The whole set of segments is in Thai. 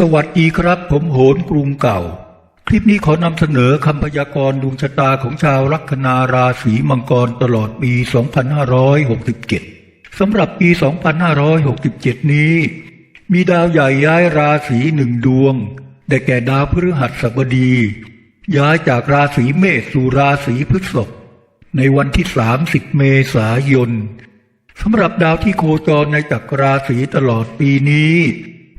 สวัสดีครับ ผมโหนกรุงเก่า คลิปนี้ขอนำเสนอคำพยากรณ์ดวงชะตาของชาวลัคนาราศีมังกรตลอดปี 2567 สำหรับปี 2567 นี้ มีดาวใหญ่ย้ายราศีหนึ่งดวง ได้แก่ดาวพฤหัสบดี ย้ายจากราศีเมษสู่ราศีพฤษภในวันที่ 30 เมษายนสำหรับดาวที่โคจรในจักรราศีตลอดปีนี้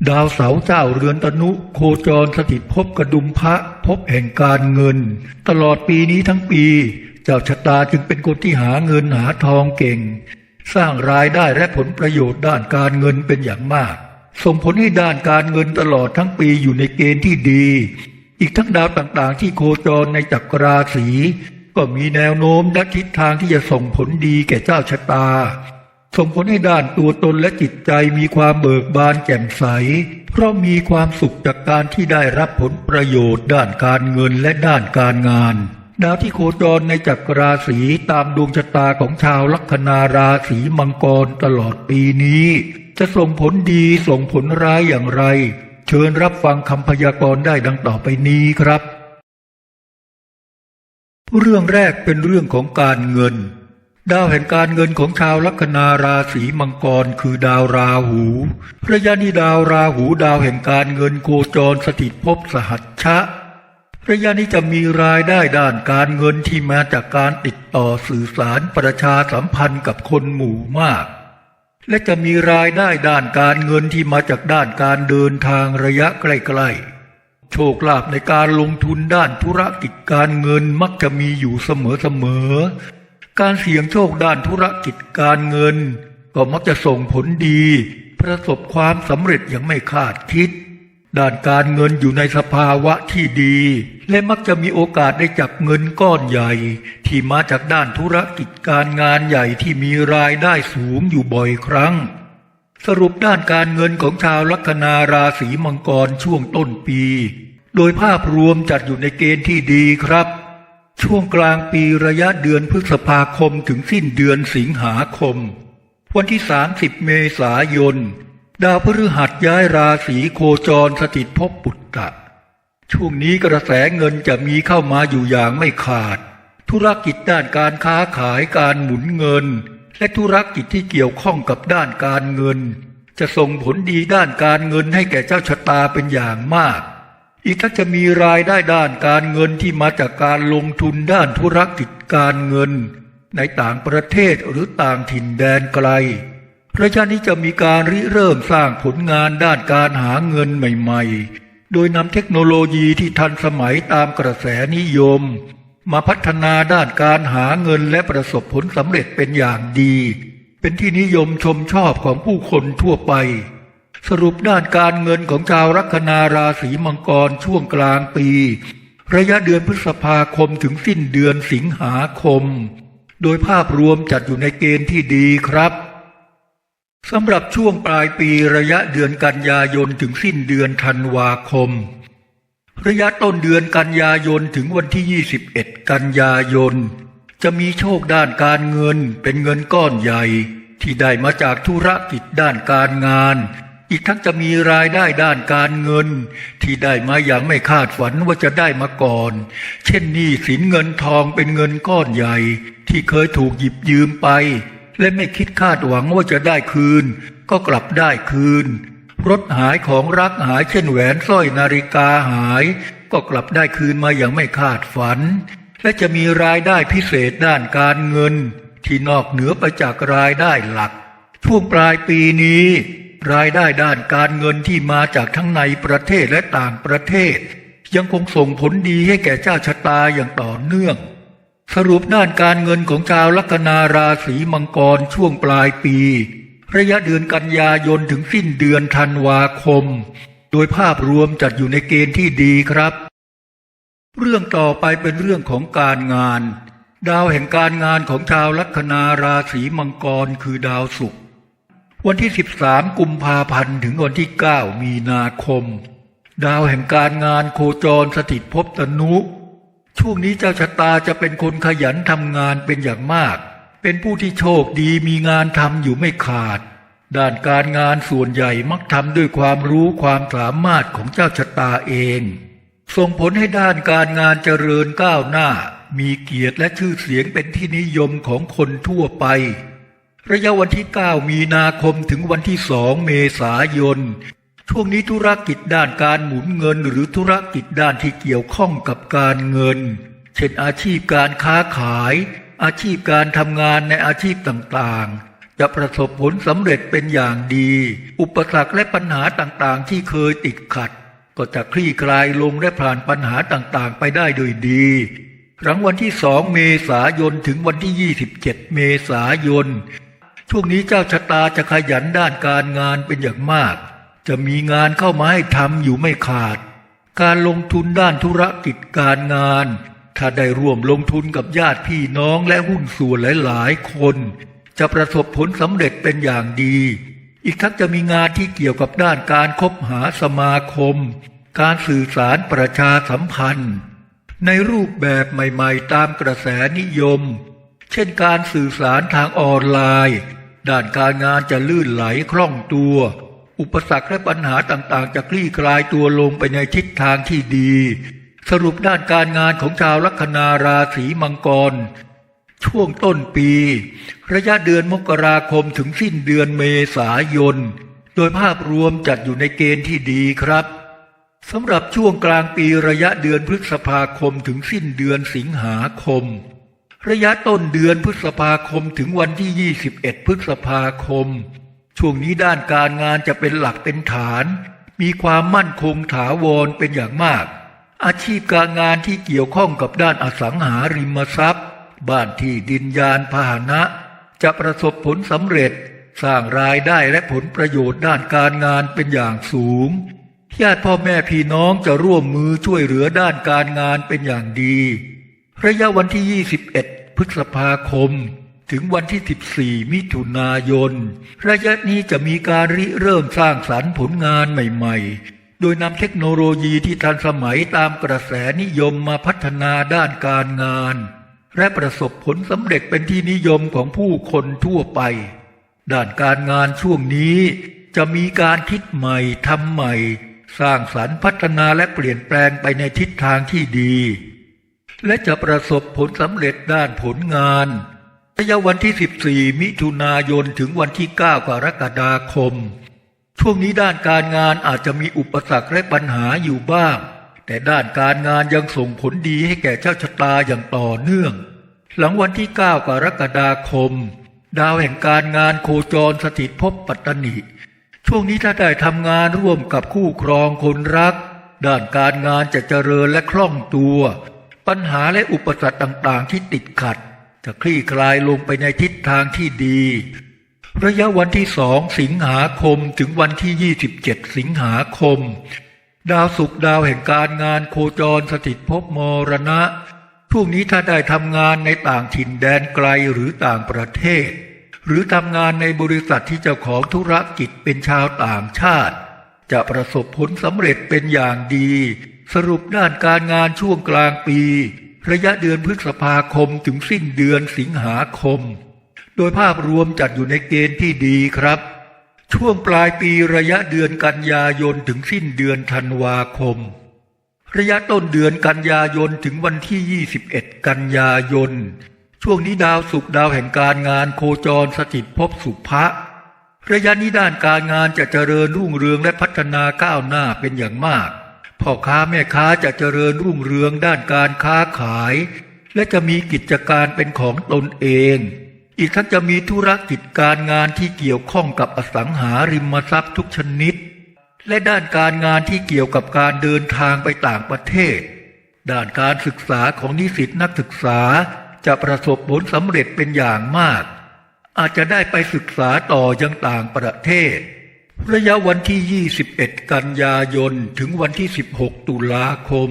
ดาวเสาเจ้าเรือนตนุ โคจรสถิตภพกระดุมพระภพแห่งการเงิน ตลอดปีนี้ทั้งปี เจ้าชะตาจึงเป็นคนที่หาเงินหาทองเก่ง สร้างรายได้และผลประโยชน์ด้านการเงินเป็นอย่างมาก ส่งผลให้ด้านการเงินตลอดทั้งปีอยู่ในเกณฑ์ที่ดี อีกทั้งดาวต่างๆ ที่โคจรในจักรราศีก็มีแนวโน้มและทิศทางที่จะส่งผลดีแก่เจ้าชะตา ส่งผลให้ด้านตัวตนและจิตใจมีความเบิกบานแจ่มใส เพราะมีความสุขจากการที่ได้รับผลประโยชน์ด้านการเงินและด้านการงาน ดาวที่โคจรในจักรราศีตามดวงชะตาของชาวลัคนาราศีมังกรตลอดปีนี้ จะส่งผลดีส่งผลร้ายอย่างไร เชิญรับฟังคำพยากรณ์ได้ดังต่อไปนี้ครับ เรื่องแรกเป็นเรื่องของการเงิน ดาวแห่งการเงินของชาวลัคนาราศีมังกรคือดาวราหูระยะนี้ดาวราหูดาวแห่งการเงินโคจรสถิตภพสหัชชะระยะนี้จะมีรายได้ด้านการเงินที่มาจากการติดต่อสื่อสารประชาสัมพันธ์กับคนหมู่มาก และจะมีรายได้ด้านการเงินที่มาจากด้านการเดินทางระยะใกล้ๆ โชคลาภในการลงทุนด้านธุรกิจการเงินมักจะมีอยู่เสมอๆ การเสี่ยงโชคด้านธุรกิจการเงิน ก็มักจะส่งผลดี ประสบความสำเร็จอย่างไม่คาดคิด ด้านการเงินอยู่ในสภาวะที่ดี และมักจะมีโอกาสได้จับเงินก้อนใหญ่ ที่มาจากด้านธุรกิจการงานใหญ่ที่มีรายได้สูงอยู่บ่อยครั้ง สรุปด้านการเงินของชาวลัคนาราศีมังกรช่วงต้นปี โดยภาพรวมจัดอยู่ในเกณฑ์ที่ดีครับ ช่วงกลางปีระยะเดือนพฤษภาคมถึงสิ้นเดือนสิงหาคม วันที่ 30 เมษายน ดาวพฤหัสย้ายราศีโคจรสถิตภพปุตตะ ช่วงนี้กระแสเงินจะมีเข้ามาอยู่อย่างไม่ขาด ธุรกิจด้านการค้าขายการหมุนเงิน และธุรกิจที่เกี่ยวข้องกับด้านการเงิน จะส่งผลดีด้านการเงินให้แก่เจ้าชะตาเป็นอย่างมาก อีกทั้งจะมีรายได้ด้านการเงินที่มาจากการลงทุนด้านธุรกิจการเงิน ในต่างประเทศหรือต่างถิ่นแดนไกลระยะนี้จะมีการริเริ่มสร้างผลงานด้านการหาเงินใหม่ๆ โดยนำเทคโนโลยีที่ทันสมัยตามกระแสนิยม มาพัฒนาด้านการหาเงินและประสบผลสำเร็จเป็นอย่างดี เป็นที่นิยมชมชอบของผู้คนทั่วไป สรุปด้านการเงินของชาวลัคนาราศีมังกรช่วงกลางปี ระยะเดือนพฤษภาคมถึงสิ้นเดือนสิงหาคม โดยภาพรวมจัดอยู่ในเกณฑ์ที่ดีครับสำหรับช่วงปลายปีระยะเดือนกันยายนถึงสิ้นเดือนธันวาคม ระยะต้นเดือนกันยายนถึงวันที่ 21 กันยายน จะมีโชคด้านการเงินเป็นเงินก้อนใหญ่ ที่ได้มาจากธุรกิจด้านการงาน อีกทั้งจะมีรายได้ด้านการเงิน ที่ได้มาอย่างไม่คาดฝันว่าจะได้มาก่อน เช่นหนี้สินเงินทองเป็นเงินก้อนใหญ่ ที่เคยถูกหยิบยืมไป และไม่คิดคาดหวังว่าจะได้คืน ก็กลับได้คืน รถหายของรักหายเช่นแหวนสร้อยนาฬิกาหาย ก็กลับได้คืนมาอย่างไม่คาดฝัน และจะมีรายได้พิเศษด้านการเงิน ที่นอกเหนือไปจากรายได้หลัก ช่วงปลายปีนี้ รายได้ด้านการเงินที่มาจากทั้งในประเทศและต่างประเทศ ยังคงส่งผลดีให้แก่เจ้าชะตาอย่างต่อเนื่อง สรุปด้านการเงินของชาวลัคนาราศีมังกรช่วงปลายปี ระยะเดือนกันยายนถึงสิ้นเดือนธันวาคม โดยภาพรวมจัดอยู่ในเกณฑ์ที่ดีครับ เรื่องต่อไปเป็นเรื่องของการงาน ดาวแห่งการงานของชาวลัคนาราศีมังกรคือดาวศุกร์ วันที่ 13 กุมภาพันธ์ถึงวันที่ 9 มีนาคม ดาวแห่งการงานโคจรสถิตภพตนุ ช่วงนี้เจ้าชะตาจะเป็นคนขยันทำงานเป็นอย่างมาก เป็นผู้ที่โชคดีมีงานทำอยู่ไม่ขาด ด้านการงานส่วนใหญ่มักทำด้วยความรู้ความสามารถของเจ้าชะตาเอง ส่งผลให้ด้านการงานเจริญก้าวหน้า มีเกียรติและชื่อเสียงเป็นที่นิยมของคนทั่วไป ระยะวันที่ 9 มีนาคมถึงวันที่ 2 เมษายน ช่วงนี้ธุรกิจด้านการหมุนเงิน หรือธุรกิจด้านที่เกี่ยวข้องกับการเงิน เช่นอาชีพการค้าขาย อาชีพการทำงานในอาชีพต่างๆ จะประสบผลสำเร็จเป็นอย่างดี อุปสรรคและปัญหาต่างๆ ที่เคยติดขัด ก็จะคลี่คลายลงและผ่านปัญหาต่างๆ ไปได้โดยดีหลังวันที่ 2 เมษายนถึงวันที่ 27 เมษายน ช่วงนี้เจ้าชะตาจะขยันด้านการงานเป็นอย่างมาก จะมีงานเข้ามาให้ทำอยู่ไม่ขาด การลงทุนด้านธุรกิจการงาน ถ้าได้ร่วมลงทุนกับญาติพี่น้องและหุ้นส่วนหลาย ๆ คน จะประสบผลสำเร็จเป็นอย่างดี อีกทั้งจะมีงานที่เกี่ยวกับด้านการคบหาสมาคม การสื่อสารประชาสัมพันธ์ ในรูปแบบใหม่ ๆ ตามกระแสนิยม เช่นการสื่อสารทางออนไลน์ ด้านการงานจะลื่นไหลคล่องตัว อุปสรรคและปัญหาต่างๆ จะคลี่คลายตัวลงไปในทิศทางที่ดี สรุปด้านการงานของชาวลัคนาราศีมังกร ช่วงต้นปี ระยะเดือนมกราคมถึงสิ้นเดือนเมษายน โดยภาพรวมจัดอยู่ในเกณฑ์ที่ดีครับสำหรับช่วงกลางปีระยะเดือนพฤษภาคมถึงสิ้นเดือนสิงหาคม ระยะต้นเดือนพฤษภาคมถึงวันที่ 21 พฤษภาคม ช่วงนี้ด้านการงานจะเป็นหลักเป็นฐาน มีความมั่นคงถาวรเป็นอย่างมาก อาชีพการงานที่เกี่ยวข้องกับด้านอสังหาริมทรัพย์ บ้านที่ดินยานพาหนะ จะประสบผลสำเร็จ สร้างรายได้และผลประโยชน์ด้านการงานเป็นอย่างสูง ญาติพ่อแม่พี่น้องจะร่วมมือช่วยเหลือด้านการงานเป็นอย่างดี ระยะวันที่ 21 พฤษภาคม ถึงวันที่ 14 มิถุนายน ระยะนี้จะมีการริเริ่มสร้างสรรค์ผลงานใหม่ ๆ โดยนำเทคโนโลยีที่ทันสมัยตามกระแสนิยมมาพัฒนาด้านการงาน และประสบผลสำเร็จเป็นที่นิยมของผู้คนทั่วไป ด้านการงานช่วงนี้จะมีการคิดใหม่ทำใหม่ สร้างสรรค์พัฒนาและเปลี่ยนแปลงไปในทิศทางที่ดี และจะประสบผลสำเร็จด้านผลงานระยะวันที่ 14 มิถุนายนถึงวันที่ 9 กรกฎาคม ช่วงนี้ด้านการงานอาจจะมีอุปสรรคและปัญหาอยู่บ้าง แต่ด้านการงานยังส่งผลดีให้แก่เจ้าชะตาอย่างต่อเนื่อง หลังวันที่ 9 กรกฎาคม ดาวแห่งการงานโคจรสถิตภพปัตตนิช่วงนี้ถ้าได้ทำงานร่วมกับคู่ครองคนรัก ด้านการงานจะเจริญและคล่องตัว ปัญหาและอุปสรรคต่างๆ ที่ติดขัด จะคลี่คลายลงไปในทิศทางที่ดี ระยะวันที่สองสิงหาคมถึงวันที่ 27 สิงหาคม ดาวศุกร์ดาวแห่งการงานโคจรสถิตภพมรณะช่วงนี้ถ้าได้ทำงานในต่างถิ่นแดนไกลหรือต่างประเทศ หรือทำงานในบริษัทที่เจ้าของธุรกิจเป็นชาวต่างชาติ จะประสบผลสำเร็จเป็นอย่างดี สรุปด้านการงานช่วงกลางปี ระยะเดือนพฤษภาคมถึงสิ้นเดือนสิงหาคม โดยภาพรวมจัดอยู่ในเกณฑ์ที่ดีครับ ช่วงปลายปีระยะเดือนกันยายนถึงสิ้นเดือนธันวาคม ระยะต้นเดือนกันยายนถึงวันที่ 21 กันยายน ช่วงนี้ดาวศุกร์ดาวแห่งการงานโคจรสถิตภพสุภะระยะนี้ด้านการงานจะเจริญรุ่งเรืองและพัฒนาก้าวหน้าเป็นอย่างมาก พ่อค้าแม่ค้าจะเจริญรุ่งเรืองด้านการค้าขาย และจะมีกิจการเป็นของตนเอง อีกทั้งจะมีธุรกิจการงานที่เกี่ยวข้องกับอสังหาริมทรัพย์ทุกชนิด และด้านการงานที่เกี่ยวกับการเดินทางไปต่างประเทศ ด้านการศึกษาของนิสิตนักศึกษาจะประสบผลสำเร็จเป็นอย่างมาก อาจจะได้ไปศึกษาต่อยังต่างประเทศ ระยะวันที่ 21 กันยายน ถึงวันที่ 16 ตุลาคม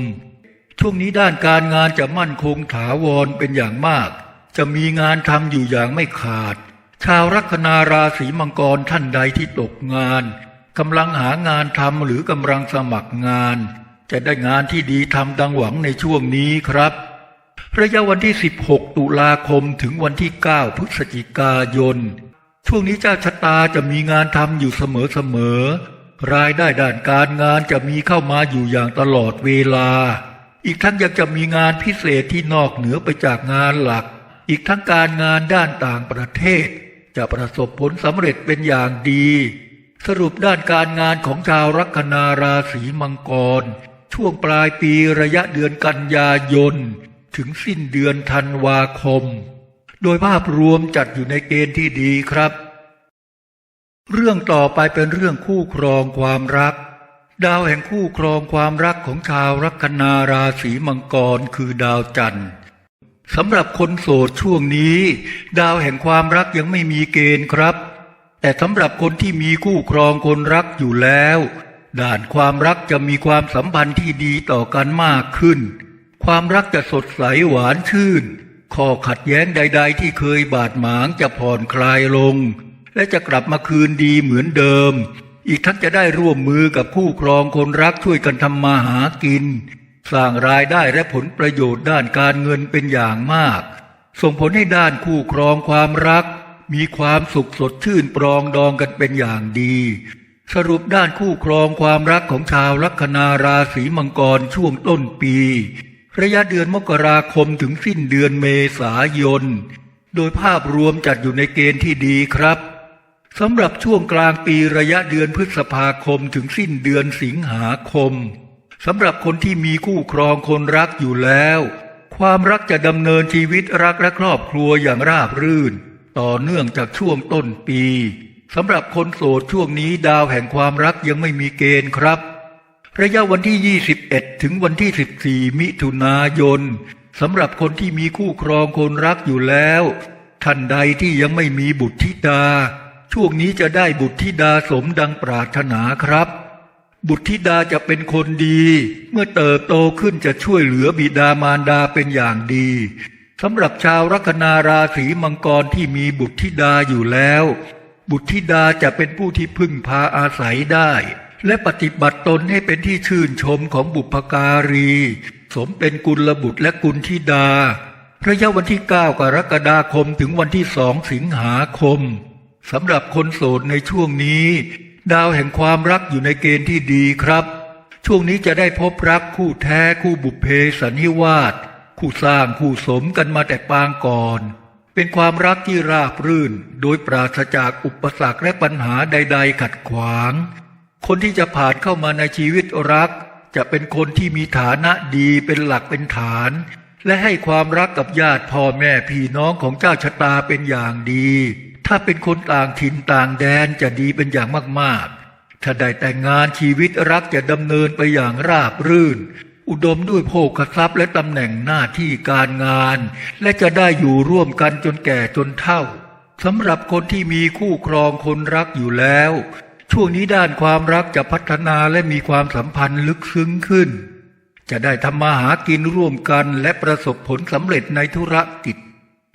ช่วงนี้ด้านการงานจะมั่นคงถาวรเป็นอย่างมาก จะมีงานทำอยู่อย่างไม่ขาด ชาวลัคนาราศีมังกรท่านใดที่ตกงานกำลังหางานทำหรือกำลังสมัครงาน จะได้งานที่ดีทำดังหวังในช่วงนี้ครับ ระยะวันที่ 16 ตุลาคมถึงวันที่ 9 พฤศจิกายน ช่วงนี้เจ้าชะตาจะมีงานทำอยู่เสมอๆ รายได้ด้านการงานจะมีเข้ามาอยู่อย่างตลอดเวลา อีกทั้งยังจะมีงานพิเศษที่นอกเหนือไปจากงานหลัก อีกทั้งการงานด้านต่างประเทศ จะประสบผลสำเร็จเป็นอย่างดี สรุปด้านการงานของชาวลัคนาราศีมังกร ช่วงปลายปีระยะเดือนกันยายนถึงสิ้นเดือนธันวาคม โดยภาพรวมจัดอยู่ในเกณฑ์ที่ดีครับ เรื่องต่อไปเป็นเรื่องคู่ครองความรัก ดาวแห่งคู่ครองความรักของชาวลัคนาราศีมังกรคือดาวจันทร์สำหรับคนโสดช่วงนี้ ดาวแห่งความรักยังไม่มีเกณฑ์ครับ แต่สำหรับคนที่มีคู่ครองคนรักอยู่แล้ว ด่านความรักจะมีความสัมพันธ์ที่ดีต่อกันมากขึ้น ความรักจะสดใสหวานชื่นข้อขัดแย้งใด ๆ ที่เคยบาดหมางจะผ่อนคลายลง และจะกลับมาคืนดีเหมือนเดิม อีกทั้งจะได้ร่วมมือกับคู่ครองคนรักช่วยกันทำมาหากิน สร้างรายได้และผลประโยชน์ด้านการเงินเป็นอย่างมาก ส่งผลให้ด้านคู่ครองความรัก มีความสุขสดชื่นปรองดองกันเป็นอย่างดี สรุปด้านคู่ครองความรักของชาวลัคนาราศีมังกรช่วงต้นปีระยะเดือนมกราคมถึงสิ้นเดือนเมษายน โดยภาพรวมจัดอยู่ในเกณฑ์ที่ดีครับ สำหรับช่วงกลางปีระยะเดือนพฤษภาคมถึงสิ้นเดือนสิงหาคมสำหรับคนที่มีคู่ครองคนรักอยู่แล้ว ความรักจะดำเนินชีวิตรักและครอบครัวอย่างราบรื่น ต่อเนื่องจากช่วงต้นปีสำหรับคนโสดช่วงนี้ดาวแห่งความรักยังไม่มีเกณฑ์ครับ ระยะวันที่ 21 ถึงวันที่ 14 มิถุนายนสำหรับคนที่มีคู่ครองคนรักอยู่แล้ว ท่านใดที่ยังไม่มีบุตรธิดา ช่วงนี้จะได้บุตรธิดาสมดังปรารถนาครับ บุตรธิดาจะเป็นคนดี เมื่อเติบโตขึ้นจะช่วยเหลือบิดามารดาเป็นอย่างดีสำหรับชาวลัคนาราศีมังกรที่มีบุตรธิดาอยู่แล้ว บุตรธิดาจะเป็นผู้ที่พึ่งพาอาศัยได้ และปฏิบัติตนให้เป็นที่ชื่นชมของบุพการี สมเป็นกุลบุตรและกุลธิดา ระยะวันที่ 9 กรกฎาคมถึงวันที่สองสิงหาคม สำหรับคนโสดในช่วงนี้ ดาวแห่งความรักอยู่ในเกณฑ์ที่ดีครับ ช่วงนี้จะได้พบรักคู่แท้คู่บุพเพสันนิวาสคู่สร้างคู่สมกันมาแต่ปางก่อน เป็นความรักที่ราบรื่น โดยปราศจากอุปสรรคและปัญหาใด ๆ ขัดขวาง คนที่จะผ่านเข้ามาในชีวิตรัก จะเป็นคนที่มีฐานะดีเป็นหลักเป็นฐาน และให้ความรักกับญาติพ่อแม่พี่น้องของเจ้าชะตาเป็นอย่างดี ถ้าเป็นคนต่างถิ่นต่างแดนจะดีเป็นอย่างมากๆ ถ้าได้แต่งงานชีวิตรักจะดำเนินไปอย่างราบรื่น อุดมด้วยโภคทรัพย์และตำแหน่งหน้าที่การงาน และจะได้อยู่ร่วมกันจนแก่จนเฒ่าสำหรับคนที่มีคู่ครองคนรักอยู่แล้ว ช่วงนี้ด้านความรักจะพัฒนาและมีความสัมพันธ์ลึกซึ้งขึ้น จะได้ทำมาหากินร่วมกันและประสบผลสำเร็จในธุรกิจ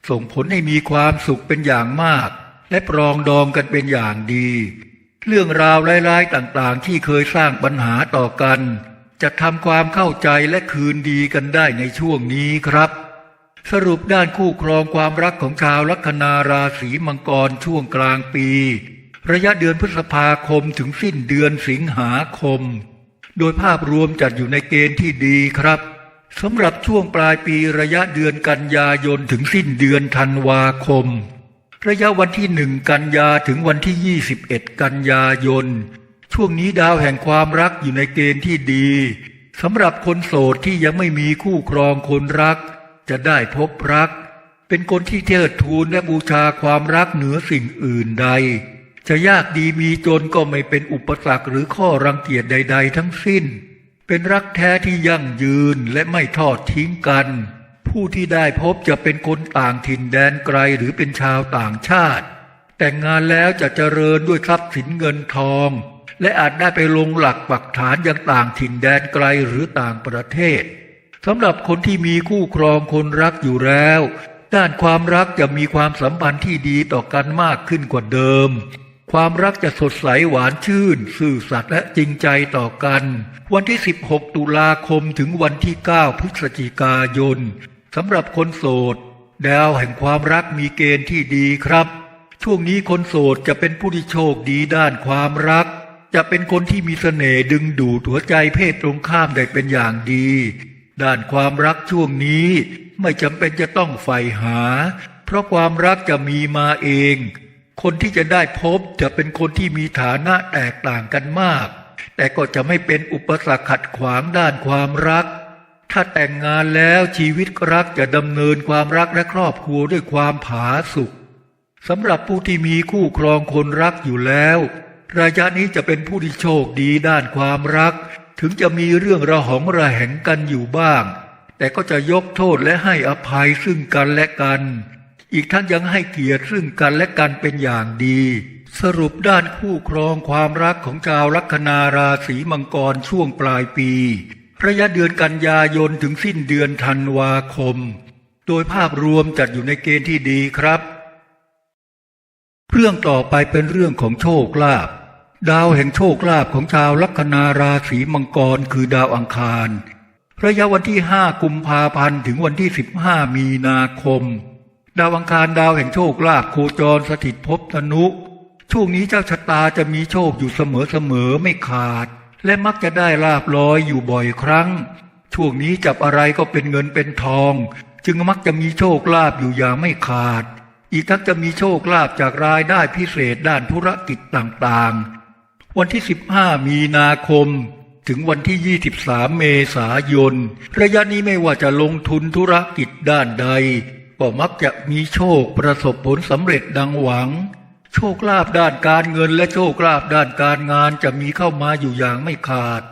ส่งผลให้มีความสุขเป็นอย่างมาก และปรองดองกันเป็นอย่างดี เรื่องราวร้ายๆต่างๆ ที่เคยสร้างปัญหาต่อกัน จะทำความเข้าใจและคืนดีกันได้ในช่วงนี้ครับ สรุปด้านคู่ครองความรักของชาวลัคนาราศีมังกรช่วงกลางปี ระยะเดือนพฤษภาคมถึงสิ้นเดือนสิงหาคม โดยภาพรวมจัดอยู่ในเกณฑ์ที่ดีครับ สำหรับช่วงปลายปีระยะเดือนกันยายนถึงสิ้นเดือนธันวาคม ระยะวันที่หนึ่งกันยาถึงวันที่ 21 กันยายน ช่วงนี้ดาวแห่งความรักอยู่ในเกณฑ์ที่ดีสำหรับคนโสดที่ยังไม่มีคู่ครองคนรัก จะได้พบรัก เป็นคนที่เทิดทูนและบูชาความรักเหนือสิ่งอื่นใด จะยากดีมีจนก็ไม่เป็นอุปสรรคหรือข้อรังเกียจใด ๆ ทั้งสิ้น เป็นรักแท้ที่ยั่งยืนและไม่ทอดทิ้งกัน ผู้ที่ได้พบจะเป็นคนต่างถิ่นแดนไกลหรือเป็นชาวต่างชาติ แต่งงานแล้วจะเจริญด้วยทรัพย์สินเงินทอง และอาจได้ไปลงหลักปักฐานยังต่างถิ่นแดนไกลหรือต่างประเทศสำหรับคนที่มีคู่ครองคนรักอยู่แล้ว ด้านความรักจะมีความสัมพันธ์ที่ดีต่อกันมากขึ้นกว่าเดิม ความรักจะสดใสหวานชื่นซื่อสัตย์และจริงใจต่อกัน วันที่ 16 ตุลาคมถึงวันที่ 9 พฤศจิกายนสำหรับคนโสด ดาวแห่งความรักมีเกณฑ์ที่ดีครับ ช่วงนี้คนโสดจะเป็นผู้ที่โชคดีด้านความรัก จะเป็นคนที่มีเสน่ห์ดึงดูดหัวใจเพศตรงข้ามได้เป็นอย่างดี ด้านความรักช่วงนี้ไม่จำเป็นจะต้องใฝ่หา เพราะความรักจะมีมาเอง คนที่จะได้พบจะเป็นคนที่มีฐานะแตกต่างกันมาก แต่ก็จะไม่เป็นอุปสรรคขัดขวางด้านความรัก ถ้าแต่งงานแล้วชีวิตรักจะดำเนินความรักและครอบครัวด้วยความผาสุกสำหรับผู้ที่มีคู่ครองคนรักอยู่แล้ว ระยะนี้จะเป็นผู้ที่โชคดีด้านความรัก ถึงจะมีเรื่องระหองระแหงกันอยู่บ้าง แต่ก็จะยกโทษและให้อภัยซึ่งกันและกัน อีกทั้งยังให้เกียรติซึ่งกันและกันเป็นอย่างดี สรุปด้านคู่ครองความรักของชาวลัคนาราศีมังกรช่วงปลายปี ระยะเดือนกันยายนถึงสิ้นเดือนธันวาคม โดยภาพรวมจัดอยู่ในเกณฑ์ที่ดีครับ เรื่องต่อไปเป็นเรื่องของโชคลาภดาวแห่งโชคลาภของชาวลัคนาราศีมังกรคือดาวอังคาร ระยะวันที่ห้ากุมภาพันธ์ถึงวันที่สิบห้ามีนาคม ดาวอังคารดาวแห่งโชคลาภโคจรสถิตภพธนุ ช่วงนี้เจ้าชะตาจะมีโชคอยู่เสมอๆไม่ขาด และมักจะได้ลาบลอยอยู่บ่อยครั้ง ช่วงนี้จับอะไรก็เป็นเงินเป็นทอง จึงมักจะมีโชคลาภอยู่อย่างไม่ขาด อีกทั้งจะมีโชคลาภจากรายได้พิเศษด้านธุรกิจต่างๆ วันที่ 15 มีนาคมถึงวันที่ 23 เมษายน ระยะนี้ไม่ว่าจะลงทุนธุรกิจด้านใด ก็มักจะมีโชคประสบผลสำเร็จดังหวัง โชคลาภด้านการเงินและโชคลาภด้านการงานจะมีเข้ามาอยู่อย่างไม่ขาด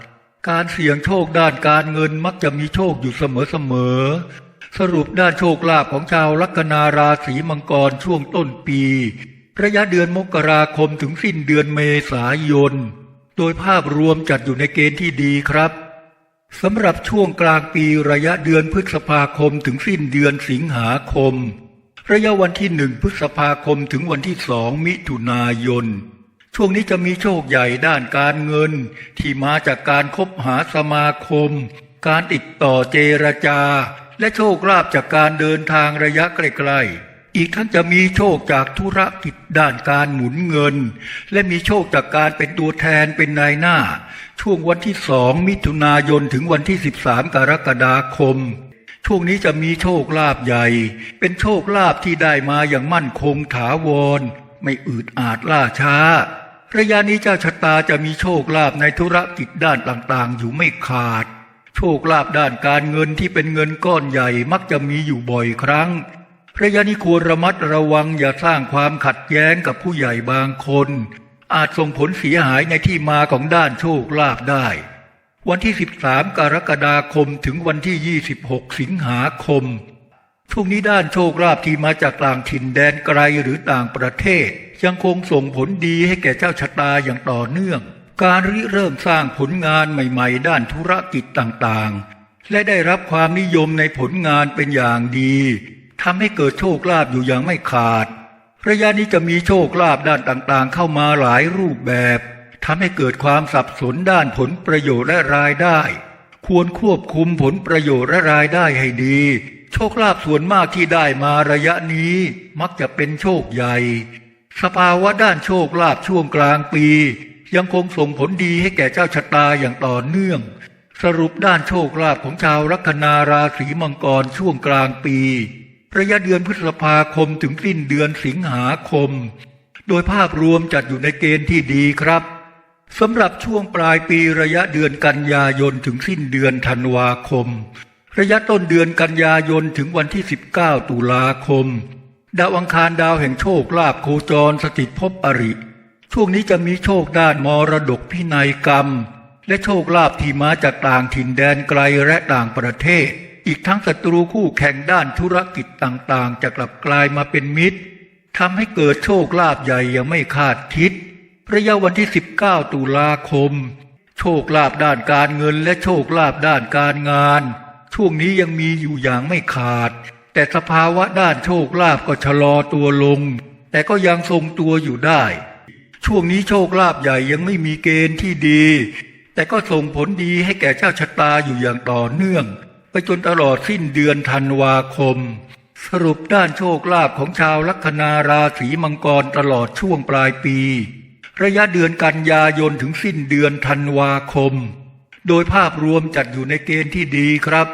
การเสี่ยงโชคด้านการเงินมักจะมีโชคอยู่เสมอๆสรุปด้านโชคลาภของชาวลัคนาราศีมังกรช่วงต้นปี ระยะเดือนมกราคมถึงสิ้นเดือนเมษายน โดยภาพรวมจัดอยู่ในเกณฑ์ที่ดีครับ สำหรับช่วงกลางปีระยะเดือนพฤษภาคมถึงสิ้นเดือนสิงหาคม ระยะวันที่หนึ่งพฤษภาคมถึงวันที่สองมิถุนายน ช่วงนี้จะมีโชคใหญ่ด้านการเงิน ที่มาจากการคบหาสมาคม การติดต่อเจรจา และโชคลาภจากการเดินทางระยะใกล้ๆอีกทั้งจะมีโชคจากธุรกิจด้านการหมุนเงิน และมีโชคจากการเป็นตัวแทนเป็นนายหน้า ช่วงวันที่สองมิถุนายนถึงวันที่ 13 กรกฎาคม ช่วงนี้จะมีโชคลาภใหญ่ เป็นโชคลาภที่ได้มาอย่างมั่นคงถาวร ไม่อืดอาดล่าช้าระยะนี้เจ้าชะตาจะมีโชคลาภในธุรกิจด้านต่างๆ อยู่ไม่ขาด โชคลาภด้านการเงินที่เป็นเงินก้อนใหญ่มักจะมีอยู่บ่อยครั้งระยะนี้ควรระมัดระวังอย่าสร้างความขัดแย้งกับผู้ใหญ่บางคน อาจส่งผลเสียหายในที่มาของด้านโชคลาภได้ วันที่ 13 กรกฎาคมถึงวันที่ 26 สิงหาคม ช่วงนี้ด้านโชคลาภที่มาจากต่างถิ่นแดนไกลหรือต่างประเทศ ยังคงส่งผลดีให้แก่เจ้าชะตาอย่างต่อเนื่อง การริเริ่มสร้างผลงานใหม่ๆ ด้านธุรกิจต่างๆ และได้รับความนิยมในผลงานเป็นอย่างดีทำให้เกิดโชคลาภอยู่อย่างไม่ขาด ระยะนี้จะมีโชคลาภด้านต่างๆ เข้ามาหลายรูปแบบทำให้เกิดความสับสนด้านผลประโยชน์และรายได้ ควรควบคุมผลประโยชน์และรายได้ให้ดี โชคลาภส่วนมากที่ได้มาระยะนี้ มักจะเป็นโชคใหญ่ สภาวะด้านโชคลาภช่วงกลางปี ยังคงส่งผลดีให้แก่เจ้าชะตาอย่างต่อเนื่อง สรุปด้านโชคลาภของชาวลัคนาราศีมังกรช่วงกลางปี ระยะเดือนพฤษภาคมถึงสิ้นเดือนสิงหาคม โดยภาพรวมจัดอยู่ในเกณฑ์ที่ดีครับสำหรับช่วงปลายปีระยะเดือนกันยายนถึงสิ้นเดือนธันวาคม ระยะต้นเดือนกันยายนถึงวันที่ 19 ตุลาคม ดาวอังคารดาวแห่งโชคลาภโคจรสถิตภพอริ ช่วงนี้จะมีโชคด้านมรดกพินัยกรรม และโชคลาภที่มาจากต่างถิ่นแดนไกลและต่างประเทศ อีกทั้งศัตรูคู่แข่งด้านธุรกิจต่างๆ จะกลับกลายมาเป็นมิตรทำให้เกิดโชคลาภใหญ่ยังไม่คาดคิด ระยะวันที่ 19 ตุลาคม โชคลาภด้านการเงินและโชคลาภด้านการงาน ช่วงนี้ยังมีอยู่อย่างไม่ขาด แต่สภาวะด้านโชคลาภก็ชะลอตัวลง แต่ก็ยังทรงตัวอยู่ได้ ช่วงนี้โชคลาภใหญ่ยังไม่มีเกณฑ์ที่ดี แต่ก็ส่งผลดีให้แก่เจ้าชะตาอยู่อย่างต่อเนื่อง จนตลอดสิ้นเดือนธันวาคมสสรุปด้านโชคลาภของชาวลัคนาราศีมังกรตลอดช่วงปลายปี ระยะเดือนกันยายนถึงสิ้นเดือนธันวาคม โดยภาพรวมจัดอยู่ในเกณฑ์ที่ดีครับ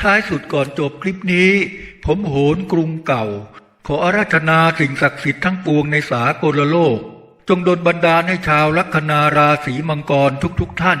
ท้ายสุดก่อนจบคลิปนี้ ผมโหนกรุงเก่า ขออาราธนาสิ่งศักดิ์สิทธิ์ทั้งปวงในสากลโลก จงดลบันดาลให้ชาวลัคนาราศีมังกรทุกๆทท่าน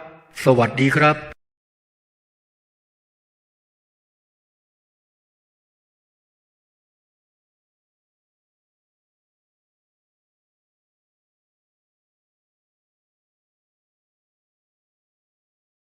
สวัสดีครับ